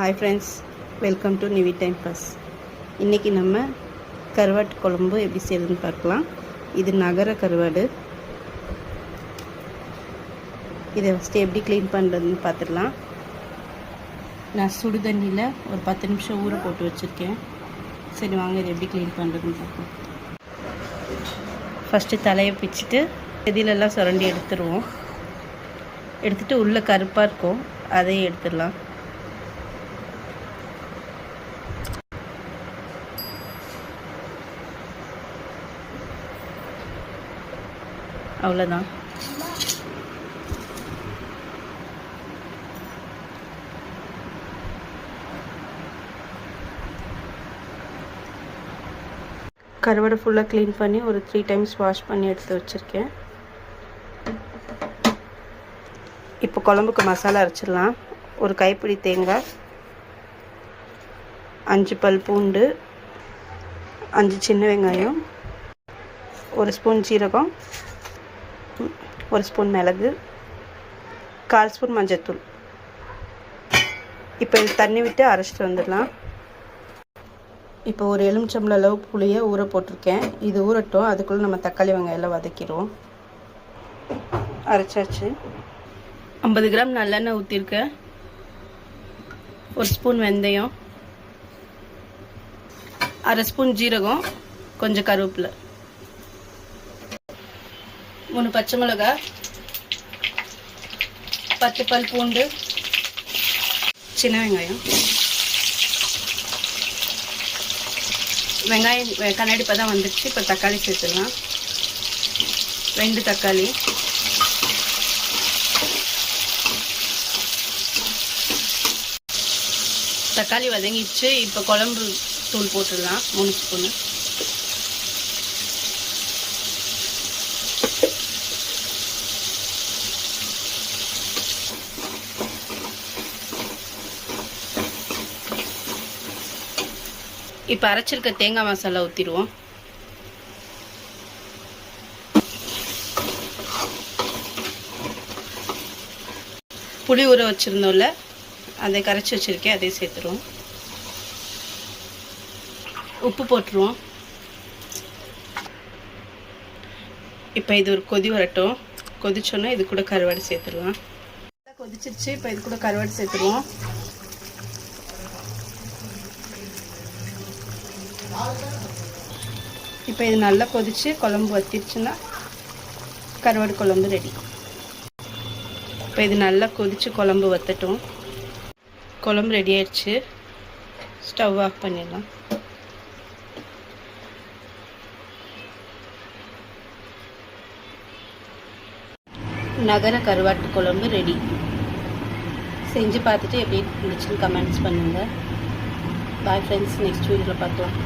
Hi friends welcome to Nivi time pass இன்றைக்கி நம்ம கருவாட்டு குழம்பு எப்படி செய்யுதுன்னு பார்க்கலாம். இது நகர கருவாடு. இதை ஃபஸ்ட்டு எப்படி க்ளீன் பண்ணுறதுன்னு பார்த்துடலாம். நான் சுடு தண்ணியில் ஒரு பத்து நிமிஷம் ஊற போட்டு வச்சுருக்கேன். சரி வாங்க இதை எப்படி க்ளீன் பண்ணுறதுன்னு பார்க்கலாம். ஃபஸ்ட்டு தலையை பிச்சுட்டு செதிலெல்லாம் சுரண்டி எடுத்துருவோம். எடுத்துட்டு உள்ளே கருப்பாக இருக்கும். அதையும் எடுத்துடலாம். அவ்வளோதான் கருவடை ஃபுல்லாக க்ளீன் பண்ணி ஒரு த்ரீ டைம்ஸ் வாஷ் பண்ணி எடுத்து வச்சுருக்கேன். இப்போ குழம்புக்கு மசாலா அரைச்சிடலாம். ஒரு கைப்பிடி தேங்காய் அஞ்சு பல் பூண்டு அஞ்சு சின்ன வெங்காயம் ஒரு ஸ்பூன் சீரகம் ஒரு ஸ்பூன் மிளகு கால் ஸ்பூன் மஞ்சத்தூள். இப்போ இது தண்ணி விட்டு அரைச்சிட்டு வந்துடலாம். இப்போ ஒரு எலுமிச்சம்பள அளவு புளியை ஊற போட்டிருக்கேன். இது ஊறட்டும். அதுக்குள்ளே நம்ம தக்காளி வெங்காயம் வதக்கிடுவோம். அரைச்சாச்சு. ஐம்பது கிராம் நல்லெண்ணெய் ஊற்றிருக்கேன் ஒரு ஸ்பூன் வெந்தயம். அரை ஸ்பூன் ஜீரகம். கொஞ்சம் கருவேப்பிலை. மூணு பச்சை மிளகா பத்து பல் பூண்டு சின்ன வெங்காயம். வெங்காயம் கண்ணாடி இப்போ தான் வந்துடுச்சு இப்போ தக்காளி சேர்த்துடலாம். ரெண்டு தக்காளி. தக்காளி வதங்கிடுச்சு. இப்போ குழம்பு தூள் போட்டுடலாம். மூணு ஸ்பூனு. இப்போ அரைச்சிருக்க தேங்காய் மசாலா ஊற்றிடுவோம் புளி ஊற வச்சுருந்தோம்ல அதை கரைச்சி வச்சுருக்கேன் அதையும் சேர்த்துருவோம். உப்பு போட்டுருவோம். இப்போ இது ஒரு கொதி வரட்டும். கொதிச்சோன்னா இது கூட கருவாடு சேர்த்துடலாம். கொதிச்சிருச்சு இப்போ இது கூட கருவாடு சேர்த்துருவோம். இப்போ இது நல்லா கொதிச்சு குழம்பு வத்திருச்சுன்னா கருவாடு குழம்பு ரெடி. இப்போ இது நல்லா கொதிச்சு குழம்பு வத்தட்டும். குழம்பு ரெடி ஆயிடுச்சு. ஸ்டவ் ஆஃப் பண்ணிடலாம். நகர கருவாட்டு குழம்பு ரெடி. செஞ்சு பார்த்துட்டு எப்படி இருந்துச்சுன்னு கமெண்ட்ஸ் பண்ணுங்கள் பாய் ஃப்ரெண்ட்ஸ் நெக்ஸ்ட் வீடியோவில் பார்க்கலாம்.